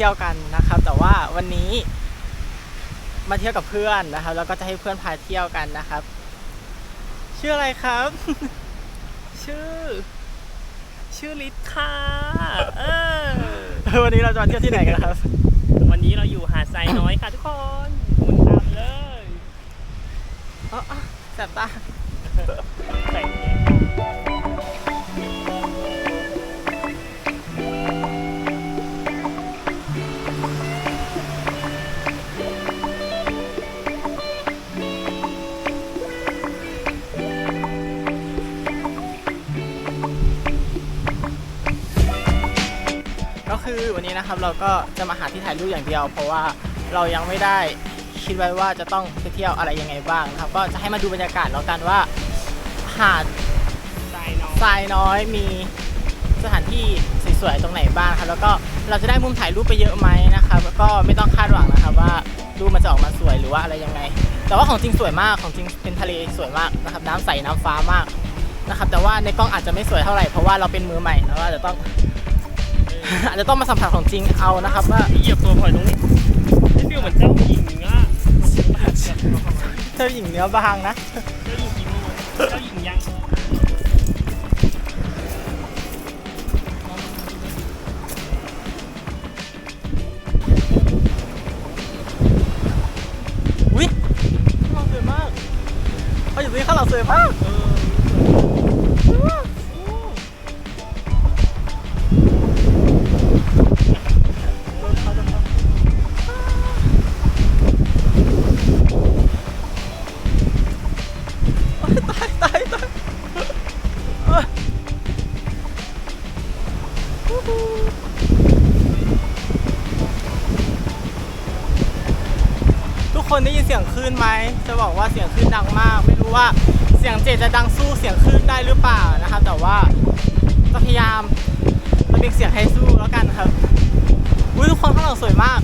ก็จะมาเที่ยวกันนะครับ แต่ว่าวันนี้มาเที่ยวกับเพื่อนนะครับ แล้วก็จะให้เพื่อนพาเที่ยวกันนะครับ ชื่ออะไรครับ ชื่อ ชื่อลิศค่ะเออวันนี้เราจะมาเที่ยวที่ไหนกันครับ วันนี้เราอยู่หาดทรายน้อยค่ะทุกคนหมุนตามเลยอ๋ออ๋อแสบตา คือวันนี้นะครับเราก็จะมาหาที่ถ่ายรูปอย่างเดียว เพราะว่าเรายังไม่ได้คิดไว้ว่าจะต้องไปเที่ยวอะไรยังไงบ้างนะครับ ก็จะให้มาดูบรรยากาศแล้วกันว่าหาดทรายน้อยมีสถานที่สวยๆตรงไหนบ้างครับ แล้วก็เราจะได้มุมถ่ายรูปไปเยอะไหมนะครับก็ไม่ต้องคาดหวังนะครับว่ารูปมันจะออกมาสวยหรือว่าอะไรยังไง แต่ว่าของจริงสวยมากของจริงเป็นทะเลสวยมากนะครับ น้ำใสน้ำฟ้ามากนะครับ แต่ว่าในกล้องอาจจะไม่สวยเท่าไหร่เพราะว่าเราเป็นมือใหม่แล้วอาจะต้อง อาจจะต้องมาสัมผัสของจริงเอานะครับว่าเหยียบตัวพลอยตรงนี้ได้ฟีลเหมือนเจ้าหญิงอะเธอหญิงเนื้อบางนะเจ้าหญิงกี่โมงเจ้าหญิงยังอุ้ยข้างหลังสวยมากเขาอยู่ตรงนี้ข้างหลังสวยมาก จะบอกว่าเสียงคลื่นดังมาก ไม่รู้ว่าเสียงเจดจะดังสู้เสียงคลื่นได้หรือเปล่านะครับแต่ว่าจะพยายามระเบียงเสียงให้สู้แล้วกันครับอุ้ยทุกคนข้างหลังสวยมาก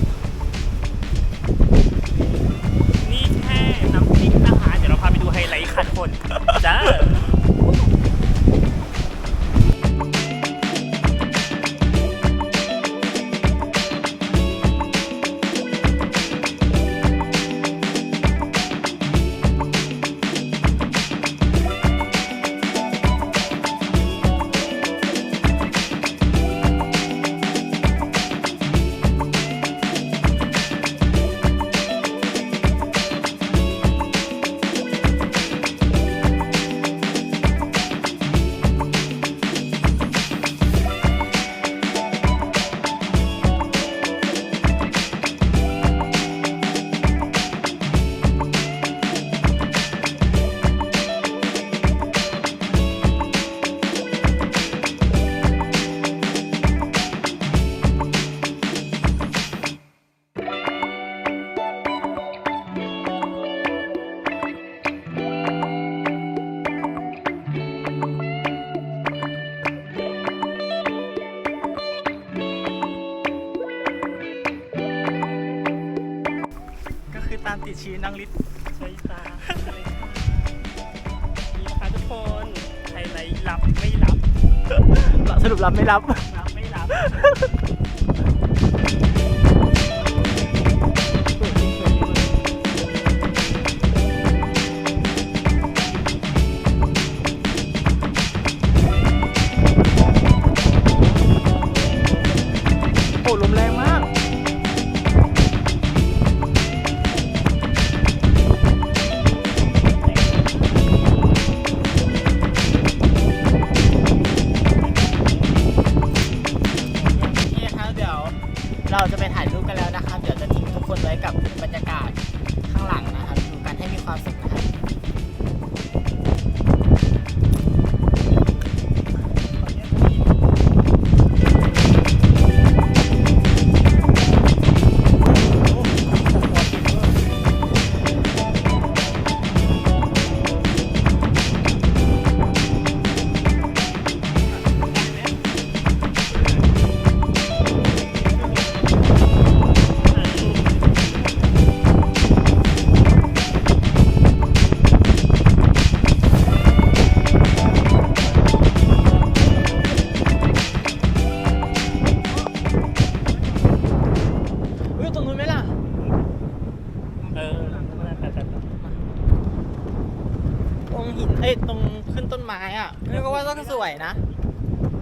ามติดชีวิตนางลิศใช่จ้านี่นะคะทุกคนไฮไลท์รับไม่รับ สรุปรับไม่รับ รับไม่รับ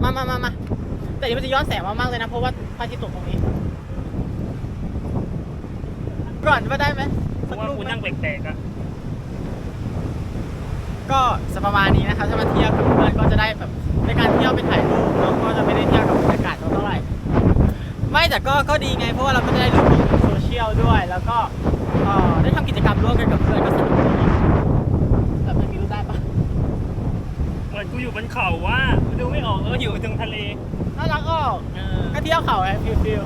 มามามามาแต่เดี๋ยวมันจะย้อนแสงมากๆเลยนะ เพราะว่าพระอาทิตย์ตกตรงนี้ก่อนว่าได้ไหมเพราะว่ากูนั่งแปลกๆอะก็จะประมาณนี้นะครับถ้ามาเที่ยวกับเพื่อนก็จะได้แบบในการเที่ยวไปถ่ายรูปเนาะก็จะไม่ได้เที่ยวกับบรรยากาศเท่าไหร่ ไม่แต่ก็ก็ดีไงเพราะว่าเราก็จะได้รูปลงโซเชียลด้วย แล้วก็เอ่อได้ทำกิจกรรมร่วมกันกับเพื่อนก็สนุกดีแบบมันมีรูปได้ปะ เหมื อนกูอยู่บนเขาว่ากูดูไม่ออกเอออยู่ตรงทะเลน่ารักออกเออก็เที่ยวเขาไงฟิลฟิล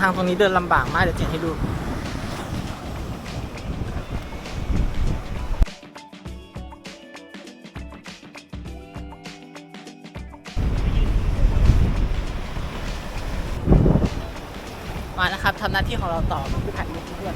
ทางตรงนี้เดินลำบากมากเดี๋ยวเจนให้ดูมานะครับทำหน้าที่ของเราต่อผู้ถ่ายรูปเพื่อน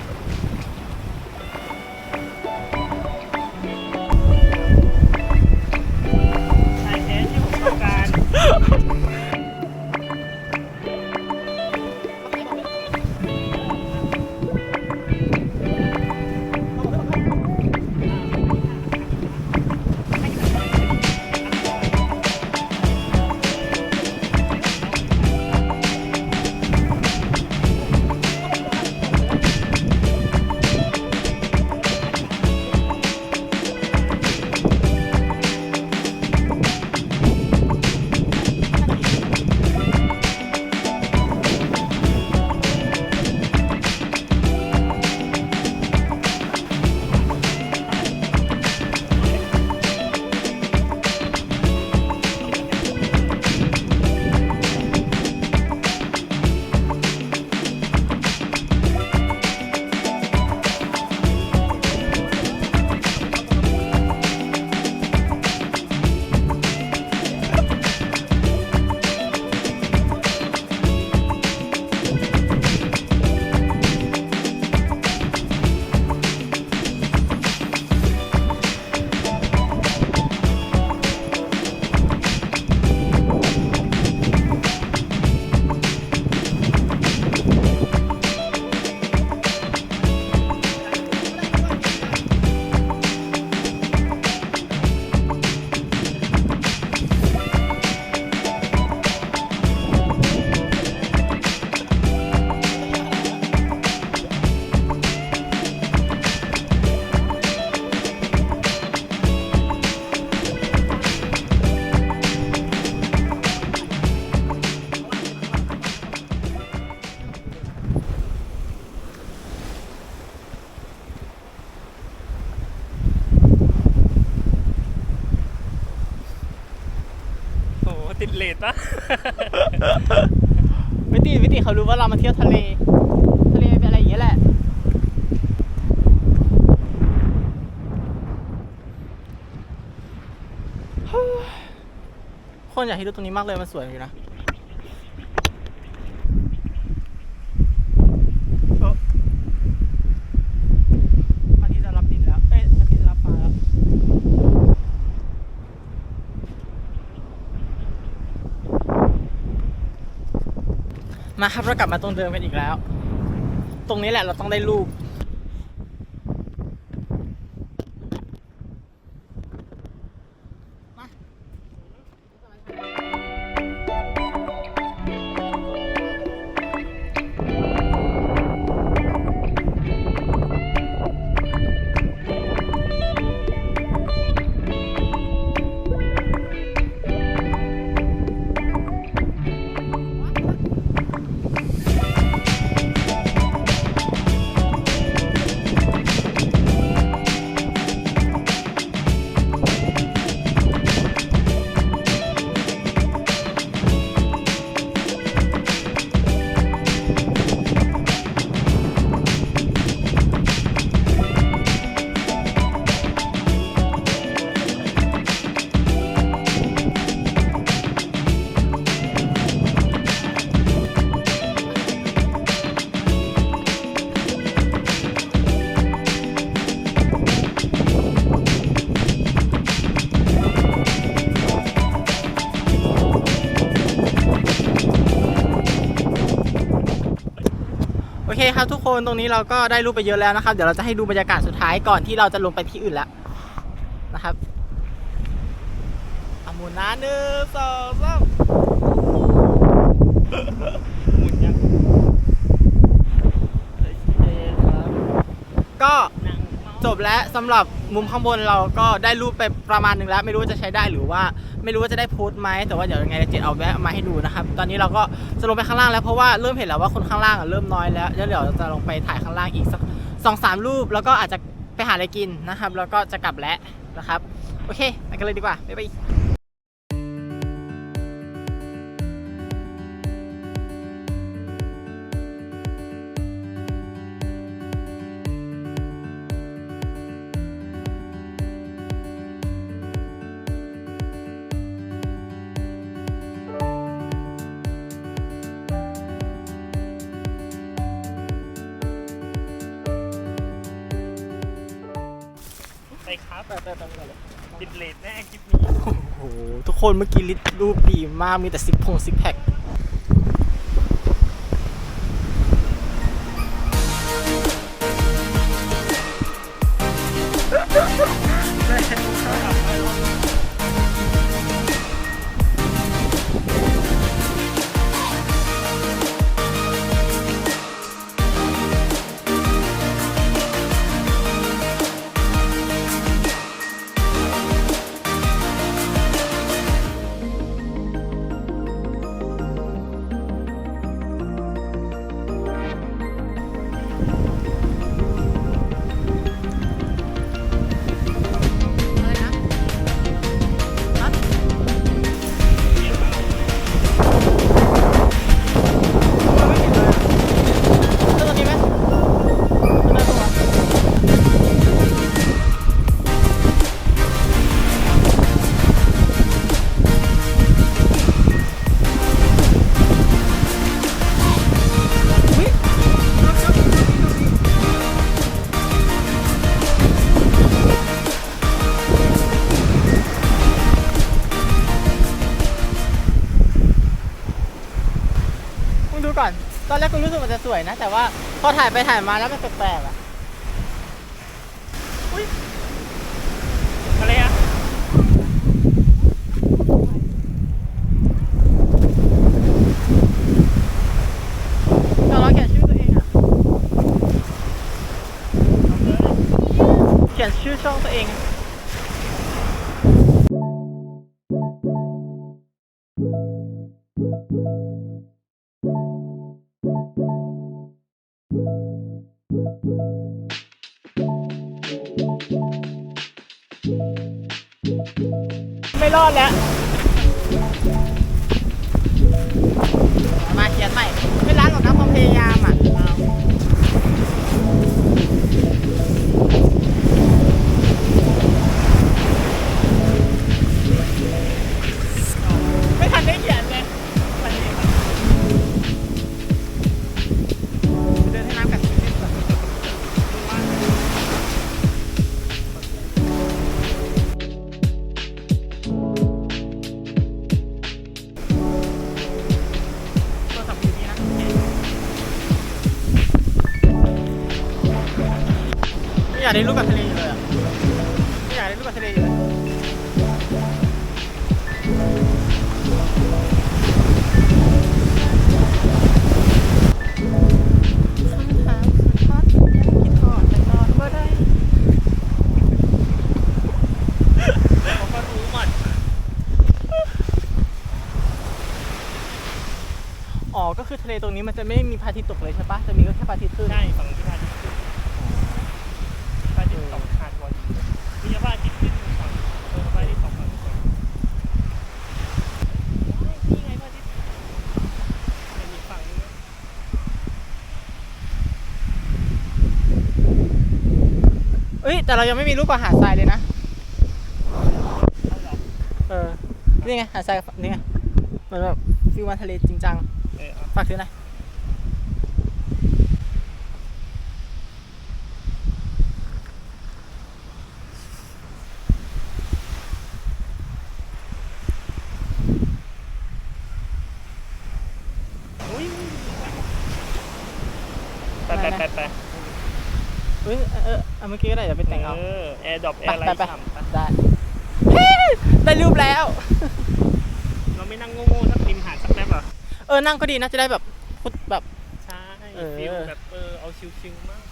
เขารู้ว่าเรามาเที่ยวทะเล ทะเลเป็นอะไรอย่างเงี้ยแหละ คนอยากให้ดูตรงนี้มากเลยมันสวยอยู่นะเอ้อพระอาทิตย์จะรับดินแล้ว เอ้ยพระอาทิตย์จะรับฟ้าแล้ว มาครับเรากลับมาตรงเดิมกันอีกแล้ว ตรงนี้แหละเราต้องได้รูป ครับทุกคนตรงนี้เราก็ได้รูปไปเยอะแล้วนะครับ เดี๋ยวเราจะให้ดูบรรยากาศสุดท้ายก่อนที่เราจะลงไปที่อื่นแล้วนะครับอมุนนะหนึ่งสองสามหมุนยังก็ จบแล้วสำหรับมุมข้างบนเราก็ได้รูปไปประมาณหนึ่งแล้ว ไม่รู้ว่าจะใช้ได้หรือว่าไม่รู้ว่าจะได้โพสต์ไหมแต่ว่าเดี๋ยวยังไงเจตเอาแวะมาให้ดูนะครับตอนนี้เราก็จะลงไปข้างล่างแล้วเพราะว่าเริ่มเห็นแล้วว่าคนข้างล่างเริ่มน้อยแล้วแล้วเดี๋ยวเราจะลงไปถ่ายข้างล่างอีกสักสองสามรูปแล้วก็อาจจะไปหาอะไรกินนะครับ แล้วก็จะกลับแล้วนะครับโอเคไปกันเลยดีกว่าบ๊ายบาย ไปครับไปไปไปเลยติดเลทแน่คลิปนี้ โอ้โห ทุกคนเมื่อกี้ลิตรูปดีมาก มีแต่ซิกพงซิกแพค สึกมันจะสวยนะ แต่ว่าพอถ่ายไปถ่ายมาแล้วมันแปลกๆอะอะไรอะเราลองเขียนชื่อตัวเองอะ เขียนชื่อช่องตัวเอง รอดแล้ว ไม่อยากได้รูปกับทะเลอยู่เลยอะไม่อยากได้รูปกับทะเลอยู่เลยคำถามสุดฮอตยังคิดทอดแต่นอนบ่ได้เขาก็รู้หมดอ๋อ ก็คือทะเลตรงนี้มันจะไม่มีพระอาทิตย์ตกเลยใช่ปะจะมีก็แค่พระอาทิตย์ขึ้น ใช่ฝั่งที่พระอาทิตย์ขึ้นพระอาทิตย์ตกขาดวันมีพระอาทิตย์ขึ้นฝั่งเออพระอาทิตย์ตกฝั่งนี้นี่ไงพระอาทิตย์เป็นอีกฝั่งนึง เอ้ย แต่เรายังไม่มีรูปกับหาดทรายเลยนะเอาเหรอเออ นี่ไงหาดทรายนี่ไง เหมือนแบบฟิวมาทะเลจริงจังเออเอาฝากซื้อหน่อย อุ้ยแบบ ไป นะ ไปไป เฮ้ยเออเอาเมื่อกี้ก็ได้เดี๋ยวไปแต่งเอาเออแอร์ดรอปแอไปร์ไลไปท์ไปฉ่ำไปได้ได้รูปแล้ว เราไม่นั่งโง่ๆสักริมหาดสักแป๊บเหรอเออนั่งก็ดีนะจะได้แบบพุดแบบ ใช่เออ ฟิลแบบเออเอาชิลๆมาก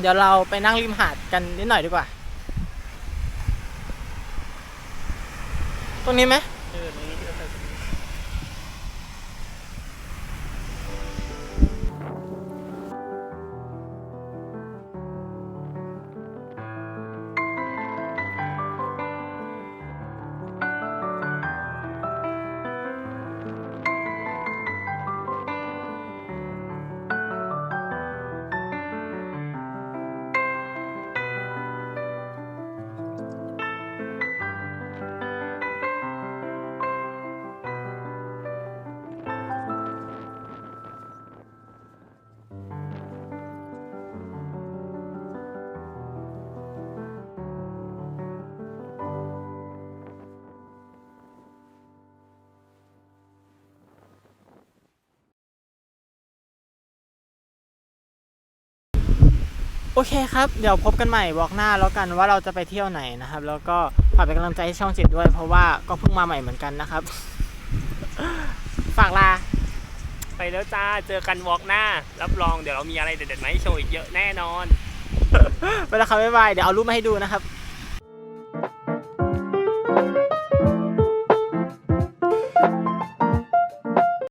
เดี๋ยวเราไปนั่งริมหาดกันนิดหน่อยดีกว่า ตรงนี้ไหมเออตรงนี้ โอเคครับ เดี๋ยวพบกันใหม่บอกหน้าแล้วกันว่าเราจะไปเที่ยวไหนนะครับ แล้วก็ฝากเป็นกำลังใจให้ช่องเจ็ดด้วย เพราะว่าก็เพิ่งมาใหม่เหมือนกันนะครับ ฝากลา ไปแล้วจ้า เจอกันวอล์กหน้า รับรองเดี๋ยวเรามีอะไรเด็ดๆมาให้โชว์อีกเยอะแน่นอน ไปแล้วครับบ๊ายบาย เดี๋ยวเอารูปมาให้ดูนะครับ